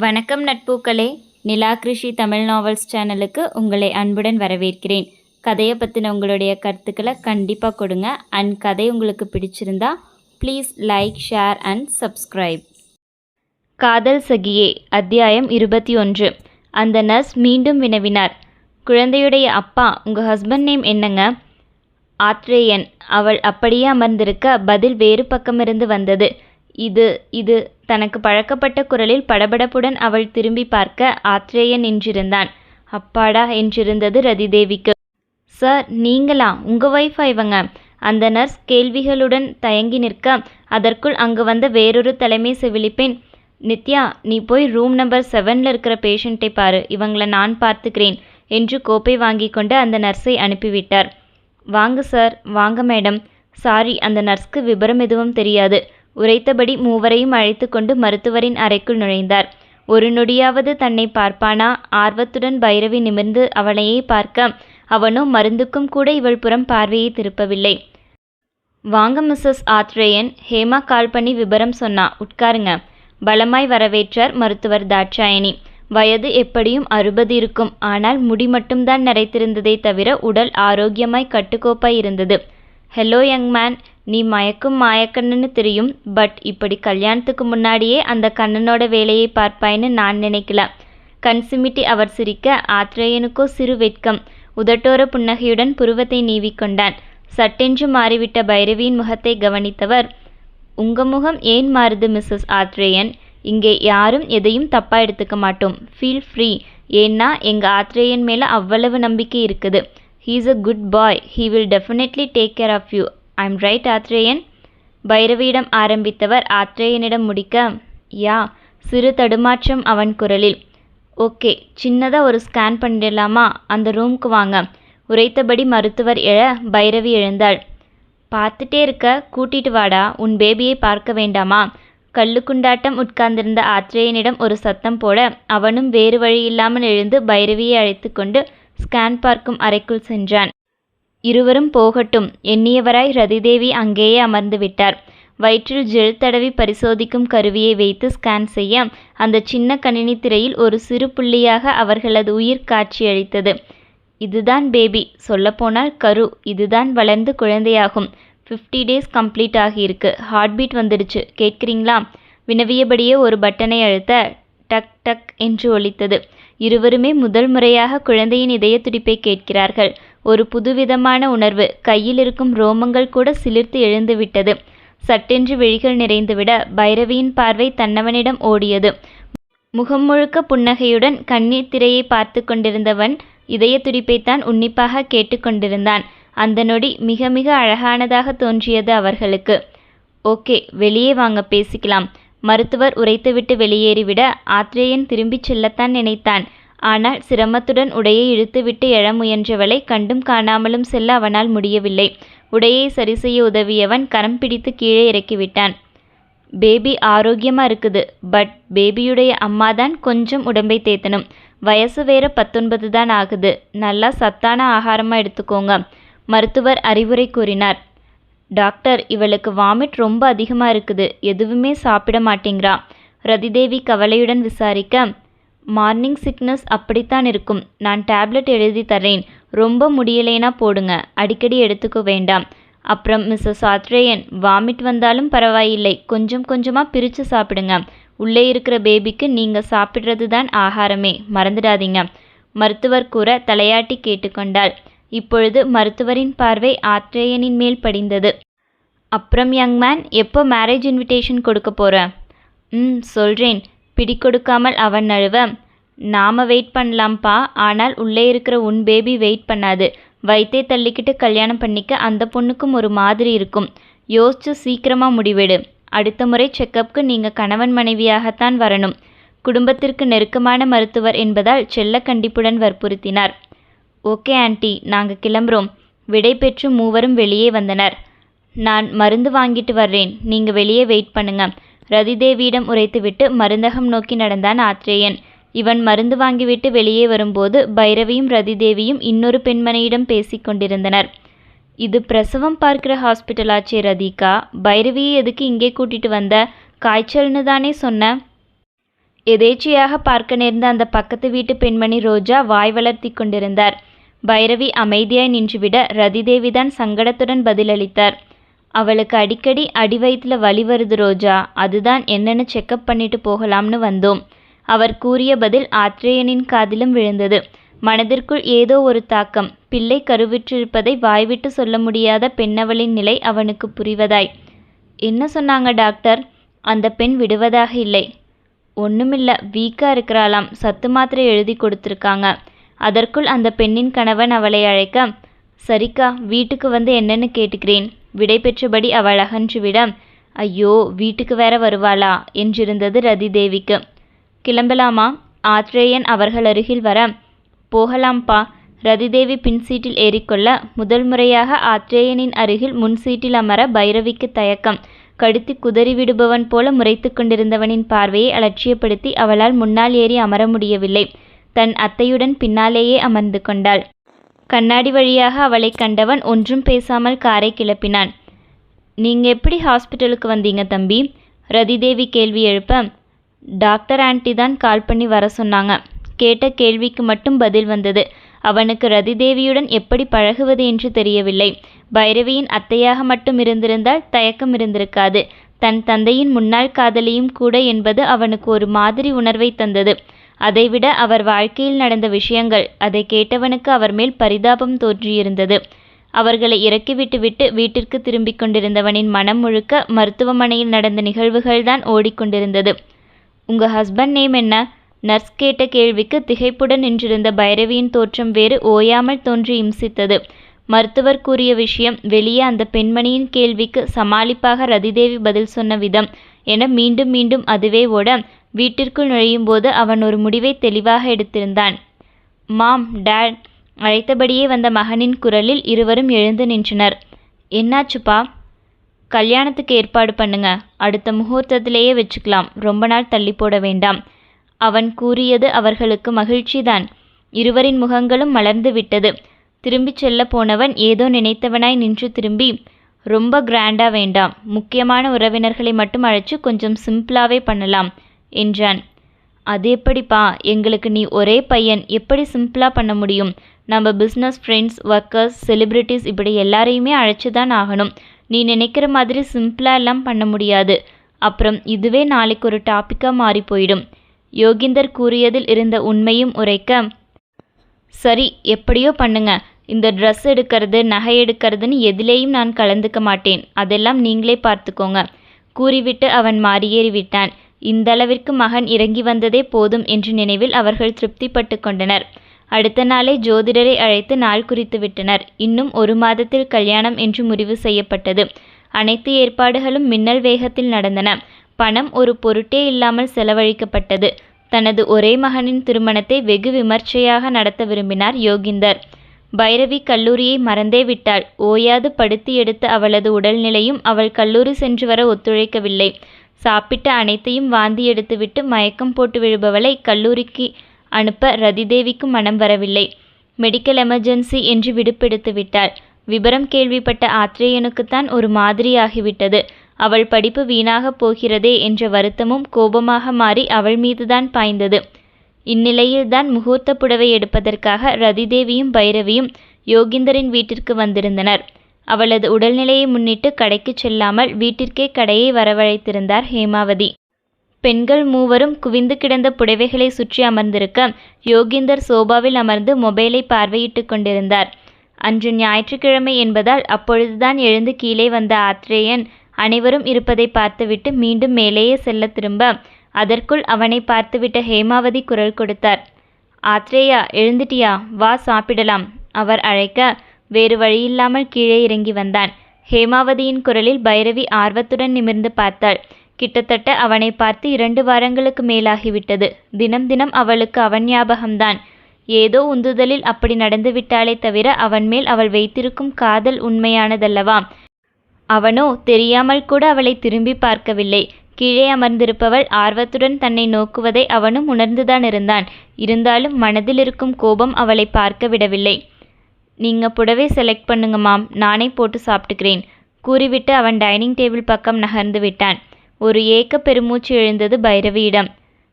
வணக்கம் நட்பூக்களே. நிலா கிருஷி தமிழ் நாவல்ஸ் சேனலுக்கு உங்களை அன்புடன் வரவேற்கிறேன். கதையை பற்றின உங்களுடைய கருத்துக்களை கண்டிப்பாக கொடுங்க. அண்ட் கதை உங்களுக்கு பிடிச்சிருந்தா please like share and subscribe Kadhal Sakhiye அத்தியாயம் இருபத்தி ஒன்று. அந்த நர்ஸ் மீண்டும் வினவினார். குழந்தையுடைய அப்பா உங்கள் ஹஸ்பண்ட் நேம் என்னங்க? ஆத்ரேயன். அவள் அப்படியே அமர்ந்திருக்க பதில் வேறு பக்கமிருந்து வந்தது. இது இது. தனக்கு பழக்கப்பட்ட குரலில் படபடப்புடன் அவள் திரும்பி பார்க்க ஆத்ரேயன் நின்றிருந்தான். அப்பாடா என்றிருந்தது ரதிதேவிக்கு. சார் நீங்களா? உங்கள் ஒய்ஃபா இவங்க? அந்த நர்ஸ் கேள்விகளுடன் தயங்கி நிற்க அதற்குள் அங்கு வந்த வேறொரு தலைமை செவிலிப்பெண் நித்யா நீ போய் ரூம் நம்பர் செவனில் இருக்கிற பேஷண்ட்டை பாரு. இவங்களை நான் பார்த்துக்கிறேன் என்று கோப்பை வாங்கி கொண்டு அந்த நர்ஸை அனுப்பிவிட்டார். வாங்க சார். வாங்க மேடம். சாரி அந்த நர்ஸ்க்கு விபரம் எதுவும் தெரியாது. உரைத்தபடி மூவரையும் அழைத்து கொண்டு மருத்துவரின் அறைக்குள் நுழைந்தார். ஒரு நொடியாவது தன்னை பார்ப்பானா? ஆர்வத்துடன் பைரவி நிமிர்ந்து அவளையே பார்க்க அவனோ மருந்துக்கும் கூட இவள் புறம் பார்வையை திருப்பவில்லை. வாங்க மிஸ்ஸஸ் ஆத்ரேயன் ஹேமா கால் பண்ணி விபரம் சொன்னா. உட்காருங்க. பலமாய் வரவேற்றார் மருத்துவர் தாட்சாயணி. வயது எப்படியும் அறுபது இருக்கும். ஆனால் முடி மட்டும்தான் நிறைத்திருந்ததே தவிர உடல் ஆரோக்கியமாய் கட்டுக்கோப்பாய் இருந்தது. ஹலோ யங் மேன் நீ மயக்கும் மாயக்கண்ணுன்னு தெரியும். பட் இப்படி கல்யாணத்துக்கு முன்னாடியே அந்த கண்ணனோட வேலையை பார்ப்பாய்ன்னு நான் நினைக்கல. கண் சிமிட்டி அவர் சிரிக்க ஆத்ரேயனுக்கோ சிறு வெட்கம். உதட்டோர புன்னகையுடன் புருவத்தை நீவிக்கொண்டான் சட்டென்று மாறிவிட்ட பைரவியின் முகத்தை கவனித்தவர் உங்க முகம் ஏன் மாறுது மிஸ்ஸஸ் ஆத்ரேயன்? இங்கே யாரும் எதையும் தப்பா எடுத்துக்க மாட்டோம். ஃபீல் ஃப்ரீ ஏன்னா எங்க ஆத்ரேயன் மேல அவ்வளவு நம்பிக்கை இருக்குது. He's a good boy he will definitely take care of you I'm right Athreyan. பைரவியிடம் ஆரம்பித்தவர் ஆத்ரேயனிடம் முடிக்க யா சிறு தடுமாற்றம் அவன் குரலில். ஓகே சின்னதாக ஒரு ஸ்கேன் பண்ணிடலாமா? அந்த ரூமுக்கு வாங்க. உரைத்தபடி மருத்துவர் எழ பைரவி எழுந்தாள். பார்த்துட்டே இருக்க கூட்டிட்டு வாடா உன் பேபியை பார்க்க வேண்டாமா? கல்லுக்குண்டாட்டம் உட்கார்ந்திருந்த ஆத்ரேயனிடம் ஒரு சத்தம் போட அவனும் வேறு வழியில்லாமல் எழுந்து பைரவியை அழைத்து கொண்டு ஸ்கேன் பார்க்கும் அறைக்குள் சென்றான். இருவரும் போகட்டும் எண்ணியவராய் ரதிதேவி அங்கேயே அமர்ந்து விட்டார் வயிற்றில் ஜெல் தடவி பரிசோதிக்கும் கருவியை வைத்து ஸ்கேன் செய்ய அந்த சின்ன கணினி திரையில் ஒரு சிறு புள்ளியாக அவர்களது உயிர் காட்சியளித்தது. இதுதான் பேபி. சொல்லப்போனால் கரு. இதுதான் வளர்ந்து குழந்தையாகும். ஃபிஃப்டி டேஸ் கம்ப்ளீட் ஆகியிருக்கு. ஹார்ட் பீட் வந்துடுச்சு. கேட்குறீங்களா? வினவியபடியே ஒரு பட்டனை அழுத்த டக் டக் என்று ஒலித்தது. இருவருமே முதல் முறையாக குழந்தையின் இதய துடிப்பை கேட்கிறார்கள். ஒரு புதுவிதமான உணர்வு. கையில் இருக்கும் ரோமங்கள் கூட சிலிர்த்து எழுந்துவிட்டது. சட்டென்று விழிகள் நிறைந்துவிட பைரவியின் பார்வை தன்னவனிடம் ஓடியது. முகம் முழுக்க புன்னகையுடன் கண்ணீர் திரையை பார்த்து கொண்டிருந்தவன் இதய துடிப்பைத்தான் உன்னிப்பாக கேட்டுக்கொண்டிருந்தான் அந்த நொடி மிக மிக அழகானதாக தோன்றியது அவர்களுக்கு. ஓகே வெளியே வாங்க பேசிக்கலாம். மருத்துவர் உரைத்துவிட்டு வெளியேறிவிட ஆத்ரேயன் திரும்பிச் செல்லத்தான் நினைத்தான். ஆனால் சிரமத்துடன் உடையை இழுத்துவிட்டு எழ முயன்றவளை கண்டும் காணாமலும் செல்ல அவனால் முடியவில்லை. உடையை சரி செய்ய உதவியவன் கரம் பிடித்து கீழே இறக்கிவிட்டான். பேபி ஆரோக்கியமா இருக்குது. பட் பேபியுடைய அம்மா தான் கொஞ்சம் உடம்பை தேத்தணும். வயசு வேற பத்தொன்பது தான் ஆகுது. நல்லா சத்தான ஆகாரமாக எடுத்துக்கோங்க. மருத்துவர் அறிவுரை கூறினார். டாக்டர் இவளுக்கு வாமிட் ரொம்ப அதிகமாக இருக்குது. எதுவுமே சாப்பிட மாட்டேங்கிறா. ரதிதேவி கவலையுடன் விசாரிக்க மார்னிங் சிக்னஸ் அப்படித்தான் இருக்கும். நான் டேப்லெட் எழுதி தர்றேன். ரொம்ப முடியலைனா போடுங்க. அடிக்கடி எடுத்துக்க வேண்டாம். அப்புறம் மிஸ்ஸஸ் ஆத்ரேயன் வாமிட் வந்தாலும் பரவாயில்லை. கொஞ்சம் கொஞ்சமாக பிரித்து சாப்பிடுங்க. உள்ளே இருக்கிற பேபிக்கு நீங்கள் சாப்பிட்றது தான் ஆகாரமே. மறந்துடாதீங்க. மருத்துவர் கூற தலையாட்டி கேட்டுக்கொண்டாள். இப்பொழுது மருத்துவரின் பார்வை ஆத்ரேயனின் மேல் படிந்தது. அப்புறம் யங் மேன் எப்போ மேரேஜ் இன்விடேஷன் கொடுக்க போகிற ம் சொல்கிறேன் பிடி கொடுக்காமல் அவன் நழுவ நாம வெயிட் பண்ணலாம்ப்பா. ஆனால் உள்ளே இருக்கிற உன் பேபி வெயிட் பண்ணாது. வயித்தை தள்ளிக்கிட்டு கல்யாணம் பண்ணிக்க அந்த பொண்ணுக்கும் ஒரு மாதிரி இருக்கும். யோசிச்சு சீக்கிரமாக முடிவெடு. அடுத்த முறை செக்கப்புக்கு நீங்கள் கணவன் மனைவியாகத்தான் வரணும். குடும்பத்திற்கு நெருக்கமான மருத்துவர் என்பதால் செல்ல கண்டிப்புடன் வற்புறுத்தினார். Okay aunty. நாங்கள் கிளம்புறோம். விடை பெற்று மூவரும் வெளியே வந்தனர். நான் மருந்து வாங்கிட்டு வர்றேன். நீங்கள் வெளியே வெயிட் பண்ணுங்கள் ரதிதேவியிடம் உரைத்துவிட்டு மருந்தகம் நோக்கி நடந்தான் ஆத்ரேயன். இவன் மருந்து வாங்கிவிட்டு வெளியே வரும்போது பைரவியும் ரதிதேவியும் இன்னொரு பெண்மணியிடம் பேசிக் கொண்டிருந்தனர். இது பிரசவம் பார்க்கிற ஹாஸ்பிட்டலாச்சே ரதிகா. பைரவியை எதுக்கு இங்கே கூட்டிட்டு வந்த? காய்ச்சல்னு தானே சொன்ன எதேச்சையாக பார்க்க நேர்ந்த அந்த பக்கத்து வீட்டு பெண்மணி ரோஜா வாய் வளர்த்தி கொண்டிருந்தார். பைரவி அமைதியாய் நின்றுவிட ரதிதேவிதான் சங்கடத்துடன் பதிலளித்தார். அவளுக்கு அடிக்கடி அடி வயிற்றுல வலி வருது ரோஜா. அதுதான் என்னன்னு செக்கப் பண்ணிட்டு போகலாம்னு வந்தோம். அவர் கூறிய பதில் ஆத்ரேயனின் காதிலும் விழுந்தது. மனதிற்குள் ஏதோ ஒரு தாக்கம். பிள்ளை கருவிற்றிருப்பதை வாய்விட்டு சொல்ல முடியாத பெண்ணவளின் நிலை அவனுக்கு புரிவதாய். என்ன சொன்னாங்க டாக்டர்? அந்த பெண் விடுவதாக இல்லை. ஒன்றுமில்ல வீக்காக இருக்கிறாளாம். சத்து மாத்திரை எழுதி கொடுத்துருக்காங்க. அதற்குள் அந்த பெண்ணின் கணவன் அவளை அழைக்க சரிக்கா வீட்டுக்கு வந்து என்னன்னு கேட்டுக்கிறேன். விடைபெற்றபடி அவள் அகன்றுவிட ஐயோ வீட்டுக்கு வேற வருவாளா? என்றிருந்தது ரதி தேவிக்கு கிளம்பலாமா? ஆத்ரேயன் அவர்கள் அருகில் வர போகலாம்ப்பா. ரதிதேவி பின் சீட்டில் ஏறிக்கொள்ள முதல் முறையாக ஆத்ரேயனின் அருகில் முன் சீட்டில் அமர பைரவிக்கு தயக்கம். கடித்து குதறி விடுபவன் போல முறைத்து கொண்டிருந்தவனின் பார்வையை அலட்சியப்படுத்தி அவளால் முன்னால் ஏறி அமர முடியவில்லை. தன் அத்தையுடன் பின்னாலேயே அமர்ந்து கொண்டாள். கண்ணாடி வழியாக அவளை கண்டவன் ஒன்றும் பேசாமல் காரை கிளப்பினான். நீங்க எப்படி ஹாஸ்பிட்டலுக்கு வந்தீங்க தம்பி? ரதிதேவி கேள்வி எழுப்ப டாக்டர் ஆன்ட்டி தான் கால் பண்ணி வர சொன்னாங்க. கேட்ட கேள்விக்கு மட்டும் பதில் வந்தது. அவனுக்கு ரதிதேவியுடன் எப்படி பழகுவது என்று தெரியவில்லை. பைரவியின் அத்தையாக மட்டும் இருந்திருந்தால் தயக்கம் இருந்திருக்காது. தன் தந்தையின் முன்னாள் காதலியும் கூட என்பது அவனுக்கு ஒரு மாதிரி உணர்வை தந்தது. அதைவிட அவர் வாழ்க்கையில் நடந்த விஷயங்கள் அதை கேட்டவனுக்கு அவர் மேல் பரிதாபம் தோன்றியிருந்தது. அவர்களை இறக்கிவிட்டுவிட்டு வீட்டிற்கு திரும்பிக் கொண்டிருந்தவனின் மனம் முழுக்க மருத்துவமனையில் நடந்த நிகழ்வுகள்தான் ஓடிக்கொண்டிருந்தது. உங்க ஹஸ்பண்ட் நேம் என்ன? நர்ஸ் கேட்ட கேள்விக்கு திகைப்புடன் நின்றிருந்த பைரவியின் தோற்றம் வேறு ஓயாமல் தோன்றி இம்சித்தது. மருத்துவர் கூறிய விஷயம் வெளியே அந்த பெண்மணியின் கேள்விக்கு சமாளிப்பாக ரதிதேவி பதில் சொன்ன விதம் என மீண்டும் மீண்டும் அதுவே ஓட வீட்டிற்குள் நுழையும் போது அவன் ஒரு முடிவை தெளிவாக எடுத்திருந்தான். மாம் டேட் அழைத்தபடியே வந்த மகனின் குரலில் இருவரும் எழுந்து நின்றனர். என்னாச்சுப்பா கல்யாணத்துக்கு ஏற்பாடு பண்ணுங்க. அடுத்த முகூர்த்தத்திலேயே வச்சுக்கலாம். ரொம்ப நாள் தள்ளி போட வேண்டாம். அவன் கூறியது அவர்களுக்கு மகிழ்ச்சிதான். இருவரின் முகங்களும் மலர்ந்து விட்டது. திரும்பிச் செல்ல போனவன் ஏதோ நினைத்தவனாய் நின்று திரும்பி ரொம்ப கிராண்டா வேண்டாம். முக்கியமான உறவினர்களை மட்டும் அழைச்சு கொஞ்சம் சிம்பிளாவே பண்ணலாம். என்றான். அது எப்படிப்பா? எங்களுக்கு நீ ஒரே பையன் எப்படி சிம்பிளாக பண்ண முடியும்? நம்ம பிஸ்னஸ் ஃப்ரெண்ட்ஸ் ஒர்க்கர்ஸ் செலிப்ரிட்டிஸ் இப்படி எல்லாரையுமே அழைச்சி தான் ஆகணும். நீ நினைக்கிற மாதிரி சிம்பிளாக எல்லாம் பண்ண முடியாது. அப்புறம் இதுவே நாளைக்கு ஒரு டாப்பிக்காக மாறி போயிடும். யோகிந்தர் கூறியதில் இருந்த உண்மையும் உரைக்க சரி எப்படியோ பண்ணுங்க. இந்த ட்ரெஸ் எடுக்கிறது நகை எடுக்கிறதுன்னு எதிலேயும் நான் கலந்துக்க மாட்டேன். அதெல்லாம் நீங்களே பார்த்துக்கோங்க. கூறிவிட்டு அவன் மாறியேறி இந்தளவிற்கு இந்த அளவிற்கு மகன் இறங்கி வந்ததே போதும் என்ற நினைவில் அவர்கள் திருப்திப்பட்டு கொண்டனர். அடுத்த நாளே ஜோதிடரை அழைத்து நாள் குறித்து விட்டனர். இன்னும் ஒரு மாதத்தில் கல்யாணம் என்று முடிவு செய்யப்பட்டது. அனைத்து ஏற்பாடுகளும் மின்னல் வேகத்தில் நடந்தன. பணம் ஒரு பொருட்டே இல்லாமல் செலவழிக்கப்பட்டது. தனது ஒரே மகனின் திருமணத்தை வெகு விமர்சையாக நடத்த விரும்பினார் யோகிந்தர். பைரவி கல்லூரியை மறந்தே விட்டாள். ஓயாது படுத்தி எடுத்த அவளது உடல்நிலையும் அவள் கல்லூரி சென்று வர ஒத்துழைக்கவில்லை. சாப்பிட்ட அனைத்தையும் வாந்தி எடுத்துவிட்டு மயக்கம் போட்டு விழுபவளை கல்லூரிக்கு அனுப்ப ரதிதேவிக்கு மனம் வரவில்லை. மெடிக்கல் எமர்ஜென்சி என்று விடுப்பெடுத்து விட்டாள். விபரம் கேள்விப்பட்ட ஆத்ரேயனுக்குத்தான் ஒரு மாதிரியாகிவிட்டது. அவள் படிப்பு வீணாகப் போகிறதே என்ற வருத்தமும் கோபமாக மாறி அவள் மீதுதான் பாய்ந்தது. இந்நிலையில்தான் முகூர்த்த புடவை எடுப்பதற்காக ரதிதேவியும் பைரவியும் யோகிந்தரின் வீட்டிற்கு வந்திருந்தனர். அவளது உடல்நிலையை முன்னிட்டு கடைக்கு செல்லாமல் வீட்டிற்கே கடையை வரவழைத்திருந்தார் ஹேமாவதி. பெண்கள் மூவரும் குவிந்து கிடந்த புடவைகளை சுற்றி அமர்ந்திருக்க யோகிந்தர் சோபாவில் அமர்ந்து மொபைலை பார்வையிட்டு கொண்டிருந்தார். அன்று ஞாயிற்றுக்கிழமை என்பதால் அப்பொழுதுதான் எழுந்து கீழே வந்த ஆத்ரேயன் அனைவரும் இருப்பதை பார்த்துவிட்டு மீண்டும் மேலேயே செல்ல திரும்ப அதற்குள் அவனை பார்த்துவிட்ட ஹேமாவதி குரல் கொடுத்தார். ஆத்ரேயா எழுந்துட்டியா? வா சாப்பிடலாம் அவர் அழைக்க வேறு வழியில்லாமல் கீழே இறங்கி வந்தான். ஹேமாவதியின் குரலில் பைரவி ஆர்வத்துடன் நிமிர்ந்து பார்த்தாள். கிட்டத்தட்ட அவனை பார்த்து இரண்டு வாரங்களுக்கு மேலாகிவிட்டது. தினம் தினம் அவளுக்கு அவன் ஞாபகம்தான். ஏதோ உந்துதலில் அப்படி நடந்துவிட்டாளே தவிர அவன் மேல் அவள் வைத்திருக்கும் காதல் உண்மையானதல்லவாம் அவனோ தெரியாமல் கூட அவளை திரும்பி பார்க்கவில்லை. கீழே அமர்ந்திருப்பவள் ஆர்வத்துடன் தன்னை நோக்குவதை அவனும் உணர்ந்துதான் இருந்தான். இருந்தாலும் மனதில் இருக்கும் கோபம் அவளை பார்க்க விடவில்லை. நீங்கள் புடவை செலக்ட் பண்ணுங்க மாம் நானே போட்டு சாப்பிட்டுக்கிறேன். கூறிவிட்டு அவன் டைனிங் டேபிள் பக்கம் நகர்ந்து விட்டான். ஒரு ஏக்க பெருமூச்சு எழுந்தது பைரவியிடம்.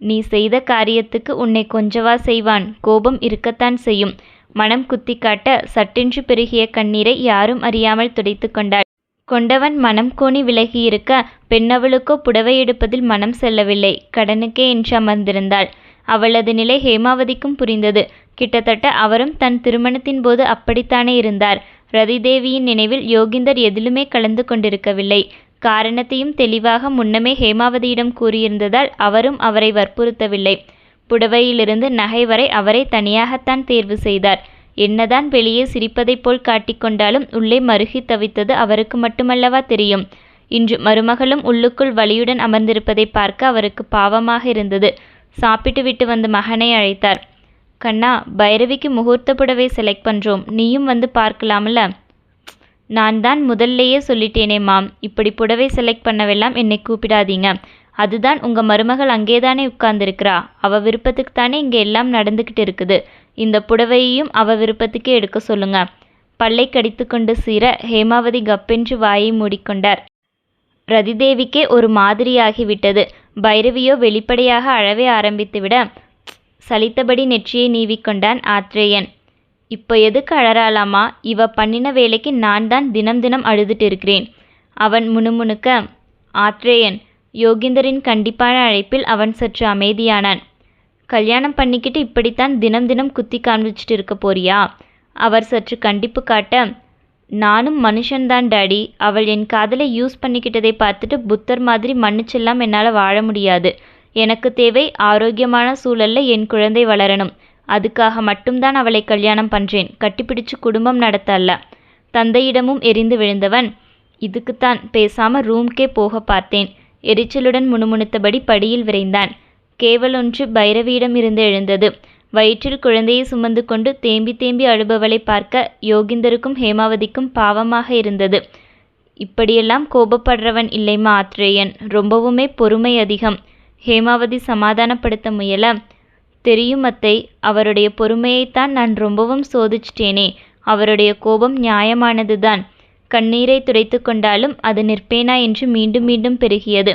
நீ செய்த காரியத்துக்கு உன்னை கொஞ்சவா செய்வான். கோபம் இருக்கத்தான் செய்யும். மனம் குத்தி காட்ட சட்டென்று பெருகிய கண்ணீரை யாரும் அறியாமல் துடைத்து கொண்டாள். கொண்டவன் மனம் கோணி விலகியிருக்க பெண்ணவளுக்கோ புடவை எடுப்பதில் மனம் செல்லவில்லை. கடனுக்கே என்று அமர்ந்திருந்தாள். அவளது நிலை ஹேமாவதிக்கும் புரிந்தது. கிட்டத்தட்ட அவரும் தன் திருமணத்தின் போது அப்படித்தானே இருந்தார். ரதிதேவியின் நினைவில் யோகிந்தர் எதிலுமே கலந்து கொண்டிருக்கவில்லை. காரணத்தையும் தெளிவாக முன்னமே ஹேமாவதியிடம் கூறியிருந்ததால் அவரும் அவரை வற்புறுத்தவில்லை. புடவையிலிருந்து நகை வரை அவரை தனியாகத்தான் தேர்வு செய்தார். என்னதான் வெளியே சிரிப்பதைப் போல் காட்டிக்கொண்டாலும் உள்ளே மருகி தவித்தது அவருக்கு மட்டுமல்லவா தெரியும். இன்று மருமகளும் உள்ளுக்குள் வலியுடன் அமர்ந்திருப்பதை பார்க்க அவருக்கு பாவமாக இருந்தது. சாப்பிட்டு விட்டு மகனை அழைத்தார். கண்ணா பைரவிக்கு முகூர்த்த புடவை செலக்ட் பண்ணுறோம் நீயும் வந்து பார்க்கலாம்ல? நான் தான் முதல்லையே சொல்லிட்டேனே மாம். இப்படி புடவை செலக்ட் பண்ணவெல்லாம் என்னை கூப்பிடாதீங்க. அதுதான் உங்கள் மருமகள் அங்கேதானே உட்கார்ந்துருக்கிறா. அவள் விருப்பத்துக்கு தானே இங்கே எல்லாம் நடந்துக்கிட்டு இருக்குது. இந்த புடவையையும் அவள் விருப்பத்துக்கே எடுக்க சொல்லுங்க. பல்லை கடித்துக்கொண்டு சீர ஹேமாவதி கப்பென்று வாயை மூடிக்கொண்டார். ரதிதேவிக்கே ஒரு மாதிரியாகிவிட்டது. பைரவியோ வெளிப்படையாக அழவே ஆரம்பித்துவிட சலித்தபடி நெற்றியை நீவிக்கொண்டான் ஆத்ரேயன். இப்போ எதுக்கு அழறாலாமா இவ பண்ணின வேலைக்கு நான் தான் தினம் தினம் அழுதுட்டு இருக்கிறேன் அவன் முணுமுணுக்க ஆத்ரேயன் யோகிந்தரின் கண்டிப்பான அழைப்பில் அவன் சற்று அமைதியானான். கல்யாணம் பண்ணிக்கிட்டு இப்படித்தான் தினம் தினம் குத்தி காண்பிச்சிட்டு இருக்க போறியா? அவர் சற்று கண்டிப்பு காட்ட நானும் மனுஷன்தான் டாடி. அவள் என் காதலை யூஸ் பண்ணிக்கிட்டதை பார்த்துட்டு புத்தர் மாதிரி மன்னிச்செல்லாம் என்னால் வாழ முடியாது. எனக்கு தேவை ஆரோக்கியமான சூழல்ல என் குழந்தை வளரணும். அதுக்காக மட்டும்தான் அவளை கல்யாணம் பண்றேன். கட்டிப்பிடிச்சு குடும்பம் நடத்த அல்ல தந்தையிடமும் எரிந்து விழுந்தவன். இதுக்குத்தான் பேசாம ரூம்க்கே போக பார்த்தேன். எரிச்சலுடன் முணுமுணுத்தபடி படியில் விரைந்தான். கேவலொன்று பைரவியிடம் இருந்து எழுந்தது. வயிற்றில் குழந்தையை சுமந்து கொண்டு தேம்பி தேம்பி அழுபவளை பார்க்க யோகிந்தருக்கும் ஹேமாவதிக்கும் பாவமாக இருந்தது. இப்படியெல்லாம் கோபப்படுறவன் இல்லைமா ஆத்ரேயன். ரொம்பவுமே பொறுமை அதிகம். ஹேமாவதி சமாதானப்படுத்த முயல. தெரியும் அத்தை அவருடைய பொறுமையைத்தான் நான் ரொம்பவும் சோதிச்சிட்டேனே. அவருடைய கோபம் நியாயமானதுதான். கண்ணீரை துடைத்து கொண்டாலும் அது நிற்பேனா என்று மீண்டும் மீண்டும் பெருகியது.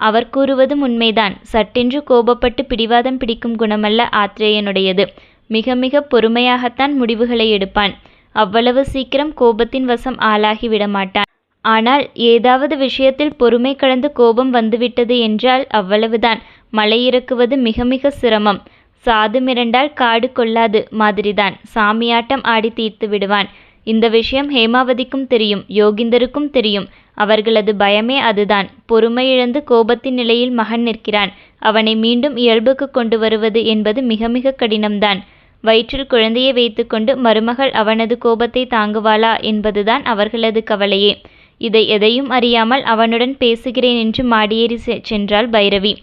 அவர் கூறுவதும் உண்மைதான். சட்டென்று கோபப்பட்டு பிடிவாதம் பிடிக்கும் குணமல்ல ஆத்ரேயனுடையது. மிக மிக பொறுமையாகத்தான் முடிவுகளை எடுப்பான். அவ்வளவு சீக்கிரம் கோபத்தின் வசம் ஆளாகி விடமாட்டான். ஆனால் ஏதாவது விஷயத்தில் பொறுமை கலந்து கோபம் வந்துவிட்டது என்றால் அவ்வளவுதான். மலை இறக்குவது மிக மிக சிரமம். சாது மிரண்டால் காடு கொள்ளாது மாதிரிதான். சாமியாட்டம் ஆடி தீர்த்து விடுவான். இந்த விஷயம் ஹேமாவதிக்கும் தெரியும் யோகிந்தருக்கும் தெரியும். அவர்களது பயமே அதுதான். பொறுமை இழந்து கோபத்தின் நிலையில் மகன் நிற்கிறான். அவனை மீண்டும் இயல்புக்கு கொண்டு வருவது என்பது மிக மிக கடினம்தான். வயிற்றில் குழந்தையை வைத்துக்கொண்டு மருமகள் அவனது கோபத்தை தாங்குவாளா என்பதுதான் அவர்களது கவலையே. இதை எதையும் அறியாமல் அவனுடன் பேசுகிறேன் என்று மாடியேறி சென்றாள் பைரவி.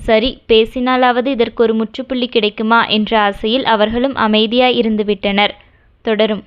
சரி பேசினாலாவது இதற்கு ஒரு முற்றுப்புள்ளி கிடைக்குமா என்ற ஆசையில் அவர்களும் அமைதியாய் இருந்துவிட்டனர். தொடரும்.